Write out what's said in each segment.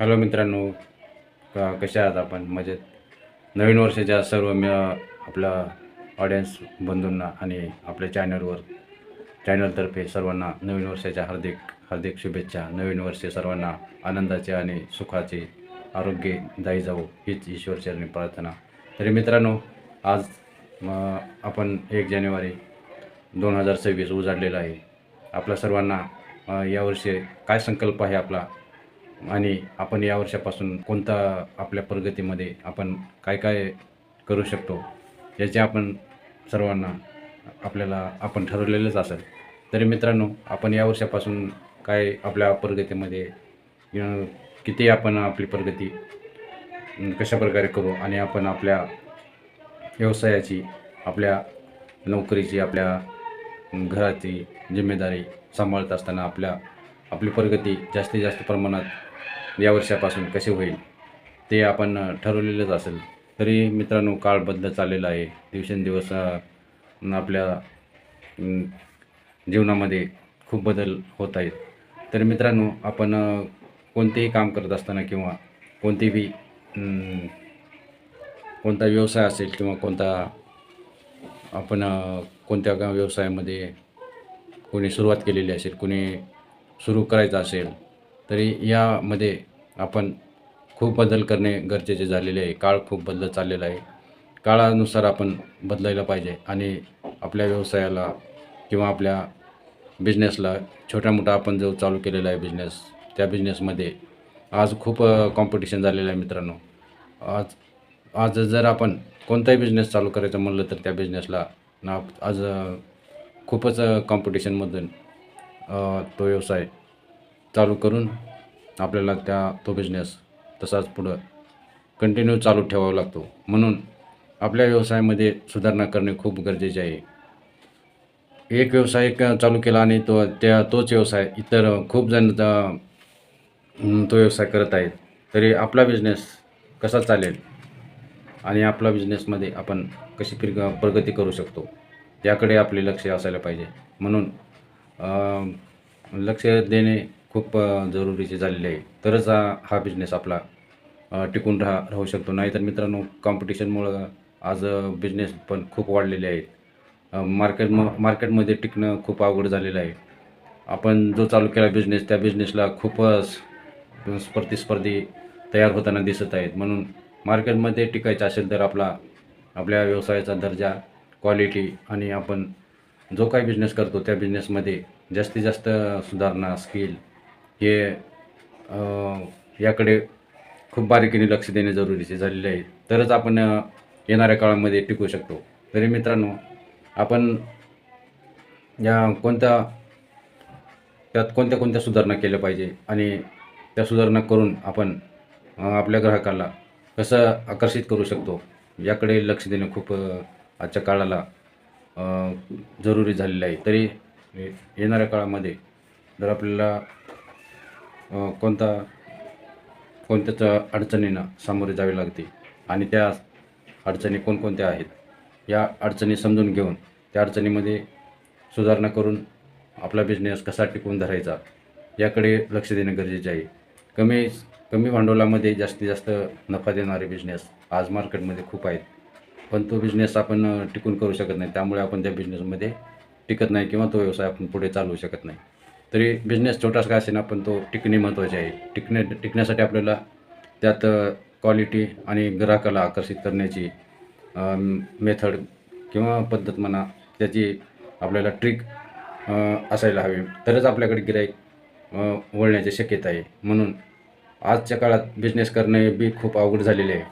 Hello मित्रांनो कशा आहात आपण? मजेत? नवीन वर्षाच्या सर्व मी आपल्या ऑडियन्स बंधूंना आणि आपल्या चॅनलवर चॅनलतर्फे सर्वांना नवीन वर्षाच्या हार्दिक हार्दिक शुभेच्छा. नवीन वर्षे सर्वांना आनंदाचे आणि सुखाचे आरोग्यदायी जाऊ हीच ईश्वरचरणी प्रार्थना. तरी मित्रांनो आज आपण एक जानेवारी दोन हजार सव्वीस उजाडलेला आहे. आपल्या सर्वांना यावर्षी काय संकल्प आहे आपला? आणि आपण या वर्षापासून कोणता आपल्या प्रगतीमध्ये आपण काय काय करू शकतो याचे आपण सर्वांना आपल्याला आपण ठरवलेलंच असेल. तरी मित्रांनो आपण या वर्षापासून काय आपल्या प्रगतीमध्ये किती आपण आपली प्रगती कशा प्रकारे करू आणि आपण आपल्या व्यवसायाची आपल्या नोकरीची आपल्या घराची जिम्मेदारी सांभाळत असताना आपल्या आपली प्रगती जास्तीत जास्त प्रमाणात या वर्षापासून कसे होईल ते आपण ठरवलेलंच असेल. तरी मित्रांनो काळ बदलत चाललेला आहे. दिवसेंदिवस आपल्या जीवनामध्ये खूप बदल होत आहेत. तर मित्रांनो आपण कोणतेही काम करत असताना किंवा कोणतेही कोणता व्यवसाय असेल किंवा कोणता आपण कोणत्या व्यवसायामध्ये कोणी सुरुवात केलेली असेल कोणी सुरू करायचं असेल तरी यामध्ये आपण खूप बदल करणे गरजेचे झालेले आहे. काळ खूप बदलत चाललेला आहे. काळानुसार आपण बदलायला पाहिजे आणि आपल्या व्यवसायाला किंवा आपल्या बिझनेसला छोटा मोठा आपण जो चालू केलेला आहे बिझनेस त्या बिझनेसमध्ये आज खूप कॉम्पिटिशन झालेलं आहे मित्रांनो. आज आज जर आपण कोणताही बिझनेस चालू करायचं म्हणलं तर त्या बिझनेसला ना आज खूपच कॉम्पिटिशनमधून तो व्यवसाय चालू करून आपल्याला त्या तो बिझनेस तसाच पुढं कंटिन्यू चालू ठेवावा लागतो. म्हणून आपल्या व्यवसायामध्ये सुधारणा करणे खूप गरजेचे आहे. एक व्यवसाय क- चालू केला आणि तो त्या तोच व्यवसाय इतर खूप जण तो व्यवसाय करत आहेत. तरी आपला बिझनेस कसा चालेल आणि आपला बिझनेसमध्ये आपण कशी प्र प्रगती करू शकतो याकडे आपले लक्ष असायला पाहिजे. म्हणून लक्ष देणे खूप जरुरीची जरुरीचे झालेले आहे. तरच हा हा बिझनेस आपला टिकून राहा राहू शकतो. नाहीतर मित्रांनो कॉम्पिटिशनमुळं आज बिझनेस पण खूप वाढलेले आहेत. मार्केट मार्केटमध्ये टिकणं खूप अवघड झालेलं आहे. आपण जो चालू केला बिझनेस त्या बिझनेसला खूपच स्पर्धीस्पर्धी तयार होताना दिसत आहेत. म्हणून मार्केटमध्ये टिकायचं असेल तर आपला आपल्या व्यवसायाचा दर्जा क्वालिटी आणि आपण जो काही बिझनेस करतो त्या बिझनेसमध्ये जास्तीत जास्त सुधारणा स्किल हे याकडे खूप बारीकीने लक्ष देणे जरुरीचे झालेले आहे. तरच आपण येणाऱ्या काळामध्ये टिकू शकतो. तरी मित्रांनो आपण या कोणत्या त्यात कोणत्या कोणत्या सुधारणा केल्या पाहिजे आणि त्या सुधारणा करून आपण आपल्या ग्राहकाला कसं आकर्षित करू शकतो याकडे लक्ष देणं खूप आजच्या काळाला जरुरी झालेलं आहे. तरी येणाऱ्या काळामध्ये जर आपल्याला कोणता कोणत्याच अडचणींना सामोरे जावे लागते आणि त्या अडचणी कोणकोणत्या आहेत या अडचणी समजून घेऊन त्या अडचणीमध्ये सुधारणा करून आपला बिझनेस कसा टिकवून धरायचा याकडे लक्ष देणं गरजेचे आहे. कमी कमी भांडवलामध्ये जास्तीत जास्त नफा देणारे बिझनेस आज मार्केटमध्ये खूप आहेत पण तो बिझनेस आपण टिकून करू शकत नाही. त्यामुळे आपण त्या बिझनेसमध्ये टिकत नाही किंवा तो व्यवसाय आपण पुढे चालवू शकत नाही. तरी बिझनेस छोटासा का असेना पण तो टिकणे महत्त्वाचे आहे. टिकणे टिकण्यासाठी आपल्याला त्यात क्वालिटी आणि ग्राहकाला आकर्षित करण्याची मेथड किंवा पद्धत म्हणा त्याची आपल्याला ट्रिक असायला हवी. तरच आपल्याकडे गिराईक वळण्याची शक्यता आहे. म्हणून आजच्या काळात बिझनेस करणे बी खूप अवघड झालेले आहे.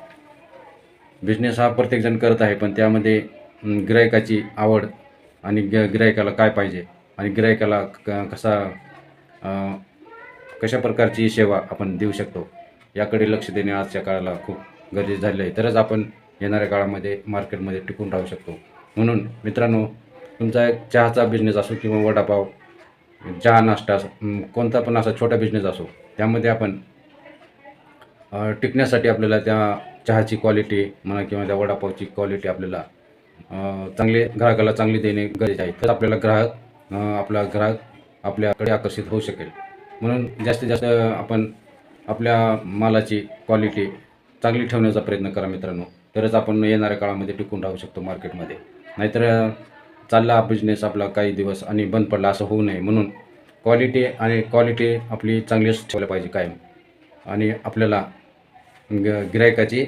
बिझनेस हा प्रत्येकजण करत आहे पण त्यामध्ये अं, गिरायकाची आवड आणि ग गिरायकाला काय पाहिजे? आणि गिरायकाला क कसा कशा प्रकारची सेवा आपण देऊ शकतो याकडे लक्ष देणे आजच्या काळाला खूप गरजेचं झाले आहे. तरच आपण येणाऱ्या काळामध्ये मार्केटमध्ये टिकून राहू शकतो. म्हणून मित्रांनो तुमचा एक चहाचा बिझनेस असो किंवा वडापाव चहा नाश्ता असो, कोणता पण असा छोटा बिझनेस असो त्यामध्ये आपण टिकण्यासाठी आपल्याला त्या चहाची क्वालिटी म्हणा किंवा त्या वडापावची क्वालिटी आपल्याला चांगले ग्राहकाला चांगली देणे गरजेचे आहे. तर आपल्याला ग्राहक आपला ग्राहक आपल्याकडे आकर्षित होऊ शकेल. म्हणून जास्तीत जास्त आपण आपल्या मालाची क्वालिटी चांगली ठेवण्याचा प्रयत्न करा मित्रांनो. तरच आपण येणाऱ्या काळामध्ये टिकून राहू शकतो मार्केटमध्ये नाहीतर चालला हा बिझनेस आपला काही दिवस आणि बंद पडला असं होऊ नये. म्हणून क्वालिटी आणि क्वालिटी आपली चांगलीच ठेवली पाहिजे कायम. आणि आपल्याला ग गिरायकाची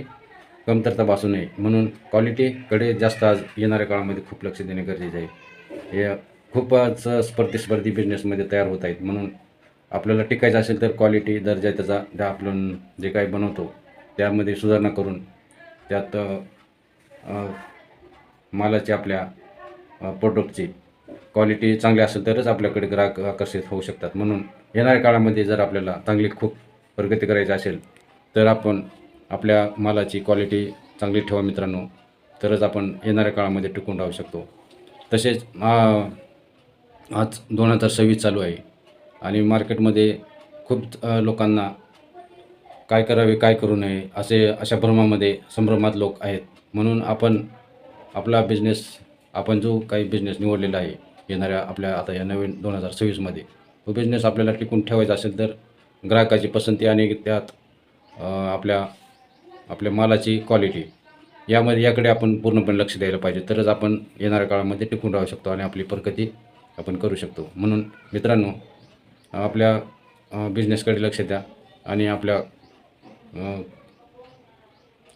कमतरता भासू नये. म्हणून क्वालिटीकडे जास्त आज येणाऱ्या काळामध्ये खूप लक्ष देणे गरजेचे आहे. हे खूपच स्पर्धेस्पर्धी बिझनेसमध्ये तयार होत आहेत. म्हणून आपल्याला टिकायचं असेल तर क्वालिटी दर्जा त्याचा त्या आपण जे काही बनवतो त्यामध्ये सुधारणा करून त्यात मालाची आपल्या प्रोडक्टची क्वालिटी चांगली असेल तरच आपल्याकडे ग्राहक आकर्षित होऊ शकतात. म्हणून येणाऱ्या काळामध्ये जर आपल्याला चांगली खूप प्रगती करायची असेल तर आपण आपल्या मालाची क्वालिटी चांगली ठेवा मित्रांनो. तरच आपण येणाऱ्या काळामध्ये टिकून राहू शकतो. तसेच आज दोन हजार सव्वीस चालू आहे. आणि मार्केटमध्ये खूप लोकांना काय करावे काय करू नये असे अशा भ्रमामध्ये संभ्रमात लोक आहेत. म्हणून आपण आपला बिझनेस आपण जो काही बिझनेस निवडलेला आहे येणाऱ्या आपल्या आता या नवीन दोन हजार सव्वीसमध्ये तो बिझनेस आपल्याला टिकून ठेवायचा असेल तर ग्राहकाची पसंती आणि त्यात आपल्या आपल्या मालाची क्वालिटी यामध्ये याकडे आपण पूर्णपणे लक्ष द्यायला पाहिजे. तरच आपण येणाऱ्या काळामध्ये टिकून राहू शकतो आणि आपली प्रगती आपण करू शकतो. म्हणून मित्रांनो आपल्या बिझनेसकडे लक्ष द्या आणि आपल्या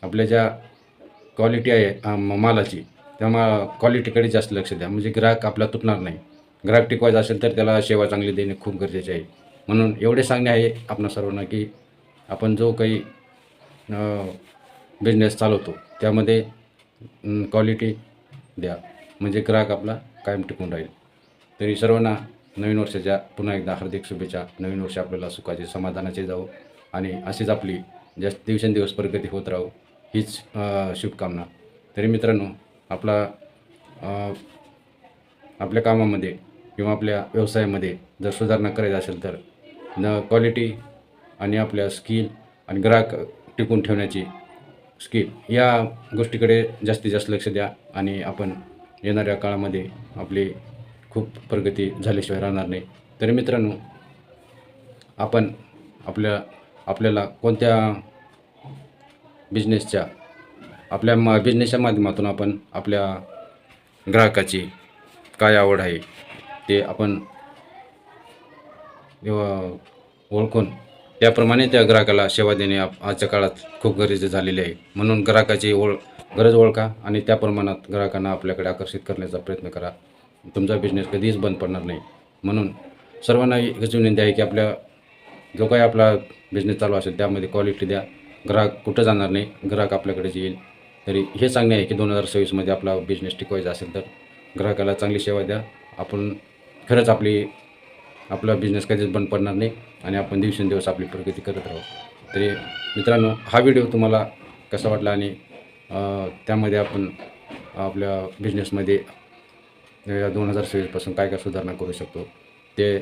आपल्या ज्या क्वालिटी आहे म- मालाची त्या मा क्वालिटीकडे जास्त लक्ष द्या. म्हणजे ग्राहक आपला तुटणार नाही. ग्राहक टिकवायचा असेल तर त्याला सेवा चांगली देणे खूप गरजेचे आहे. म्हणून एवढे सांगणे आहे आपणा सर्वांना की आपण जो काही बिझनेस चालवतो त्यामध्ये क्वालिटी द्या. म्हणजे ग्राहक आपला कायम टिकून राहील. तरी सर्वांना नवीन वर्षाच्या पुन्हा एकदा हार्दिक शुभेच्छा. नवीन वर्ष आपल्याला सुखाचे समाधानाचे जावो आणि अशीच आपली जास्त दिवसेंदिवस प्रगती होत राहू हीच शुभकामना. तरी मित्रांनो आपला आपल्या कामामध्ये किंवा आपल्या व्यवसायामध्ये जर सुधारणा करायची असेल तर न क्वालिटी आणि आपल्या स्किल आणि ग्राहक टिकून ठेवण्याची स्किल या गोष्टीकडे जास्तीत जास्त लक्ष द्या आणि आपण येणाऱ्या काळामध्ये आपली खूप प्रगती झाल्याशिवाय राहणार नाही. तरी मित्रांनो आपण आपल्या आपल्याला कोणत्या बिझनेसच्या आपल्या मा बिझनेसच्या माध्यमातून आपण आपल्या ग्राहकाची काय आवड आहे ते आपण ओळखून त्याप्रमाणे त्या ग्राहकाला सेवा देणे आजच्या काळात खूप गरजेचे झालेले आहे. म्हणून ग्राहकाची ओळ गरज ओळखा आणि त्या प्रमाणात ग्राहकांना आपल्याकडे आकर्षित करण्याचा प्रयत्न करा. तुमचा बिझनेस कधीच बंद पडणार नाही. म्हणून सर्वांना एकच विनंती आहे की आपल्या जो काही आपला बिझनेस चालू असेल त्यामध्ये क्वालिटी द्या. ग्राहक कुठं जाणार नाही ग्राहक आपल्याकडेच येईल. तरी हे सांगणे आहे की दोन हजार सव्वीसमध्ये आपला बिझनेस टिकवायचा असेल तर ग्राहकाला चांगली सेवा द्या. आपण खरंच आपली आपला बिझनेस कधीच बंद पडणार नाही आणि आपण दिवसेंदिवस आपली प्रगती करत राहू. तरी मित्रांनो हा व्हिडिओ तुम्हाला कसा वाटला आणि त्यामध्ये आपण आपल्या बिझनेसमध्ये दोन हजार सव्वीसपासून काय काय सुधारणा करू शकतो ते